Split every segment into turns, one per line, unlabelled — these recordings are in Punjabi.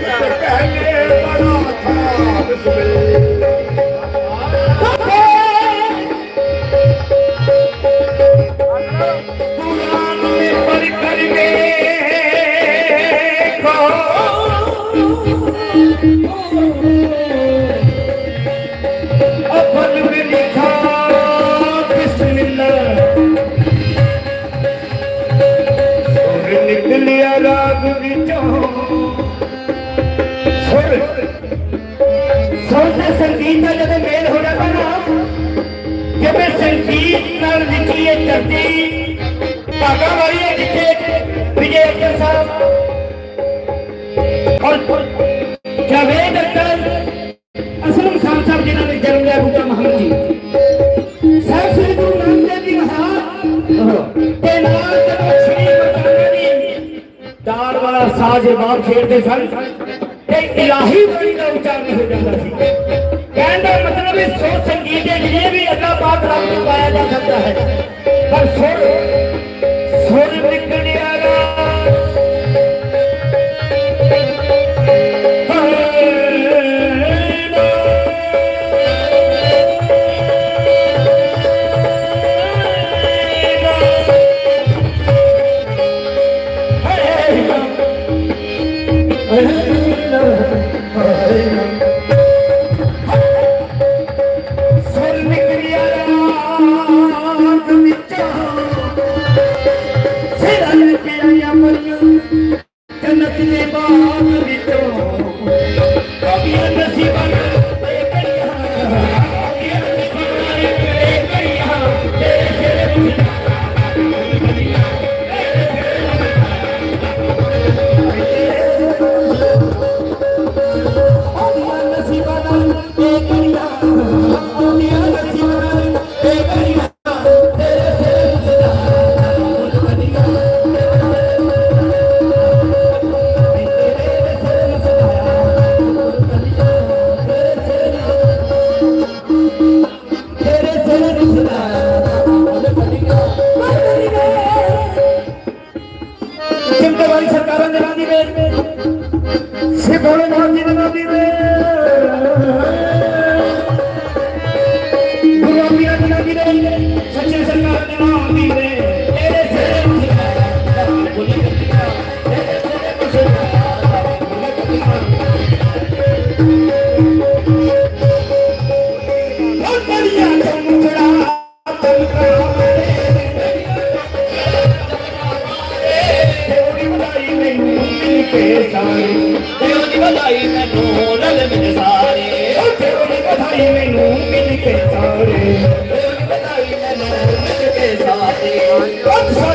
Yeah. ਸੰਗੀਤ ਨਾਲ ਲਿਖੀ ਇਹ ਧਰਤੀ। ਭਾਗਾ ਵਾਲੀ ਹੈ ਜਿੱਥੇ ਵਿਜੇ ਅਕਰ ਸਾਹਿਬ। ਔਰ ਜਾਵੇਦ ਅਕਰ ਅਸਲਮ ਖਾਨ ਸਾਹਿਬ ਜਿਨ੍ਹਾਂ ਨੇ ਜਨਮ ਲਿਆ ਬੂਟਾ ਮੁਹੰਮਦ ਜੀ। ਸਾਹਿਬ ਸ੍ਰੀ ਗੁਰੂ ਨਾਨਕ ਦੇਵ ਜੀ ਮਹਾਰਾਜ। ਤੇ ਨਾਲ ਜਦੋਂ ਸ੍ਰੀ ਮਰਦਾਨਾ ਦੀ। ਦਾੜ ਵਾਲਾ ਸਾਜ਼ ਬਾਪ ਖੇਡਦੇ ਸਨ। ਤੇ ਇਲਾਹੀ ਬਾਣੀ ਦਾ ਉਚਾਰਨ ਹੋ ਜਾਂਦਾ ਸੀ। ਕਹਿਣ ਦਾ ਮਤਲਬ ਹੈ ਸੋ ਸੰਗੀਤ ਦੇ ਜਿਹੜੇ ਵੀ ਅੱਲਾਹ ਪਾਕ ਰੱਬ ਨੂੰ ਪਾਇਆ ਜਾ ਸਕਦਾ ਹੈ। ਪਰ ਸੁਰ ਸੁਰ ਨਿਕਲਿਆ Ai, سي بولن ما جي ندي نه بولن ما جي ندي نه سچي سرڪار ڪڏهن هوندي نه ਤੇਰੀ ਵਧਾਈ ਮੈਨੂੰ ਮਿਲ ਕੇ ਸਾਰੇ
ਦਿਲ ਦੀ ਵਧਾਈ ਮੈਨੂੰ ਮਿਲ
ਕੇ ਸਾਰੇ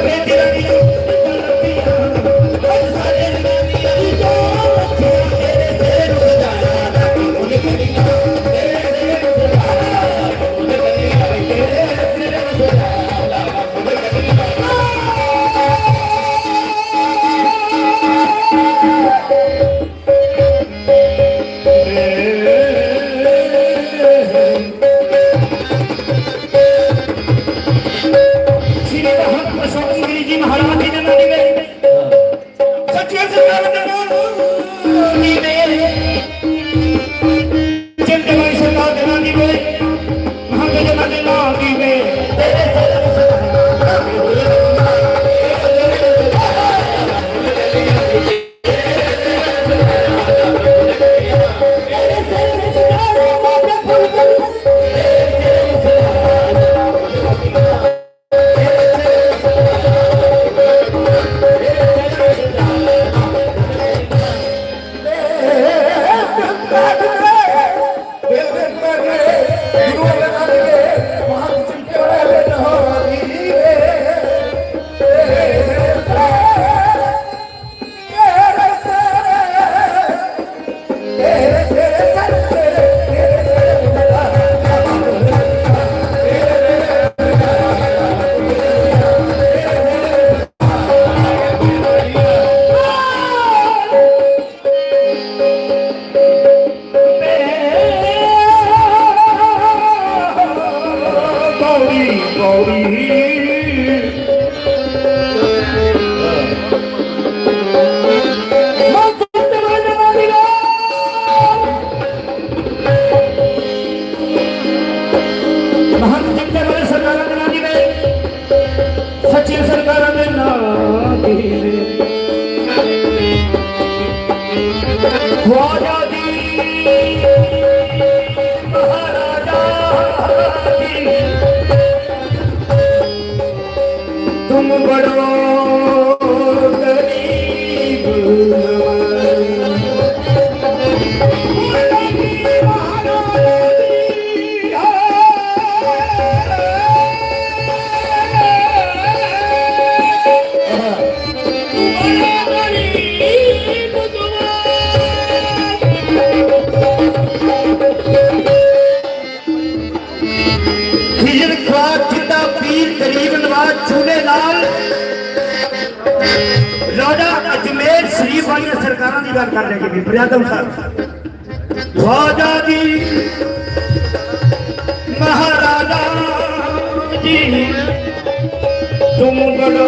प्रतिवाद करने के लिए प्रजातम सर। ध्वजा जी महाराजा जी तुम बड़ो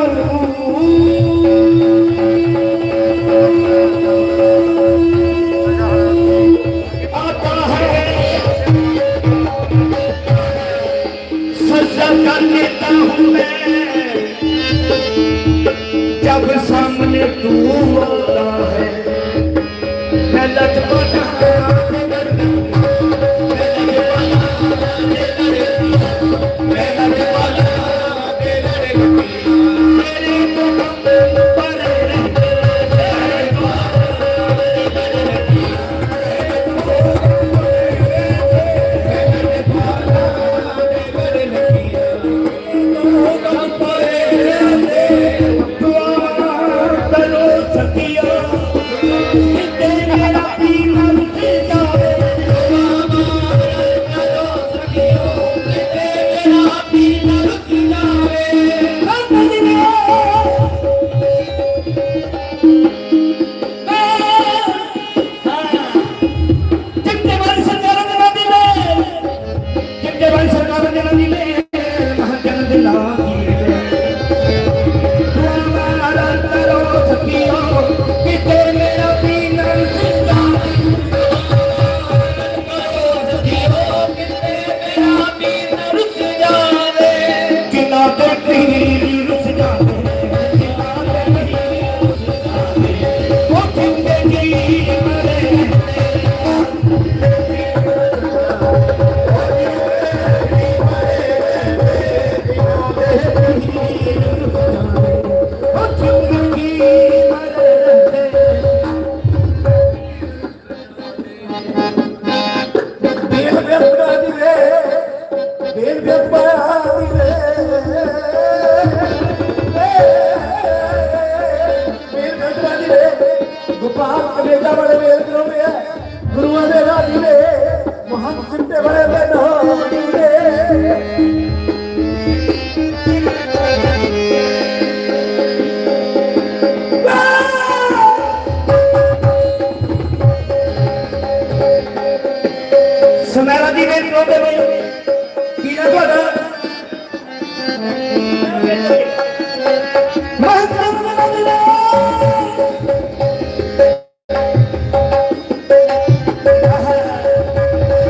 tu. बेटा बड़े बेदरों में है गुरुआ ने राजी में महान चिंते बड़े बहन हो सुनहरा जी मेरे प्रोटे में पीना तो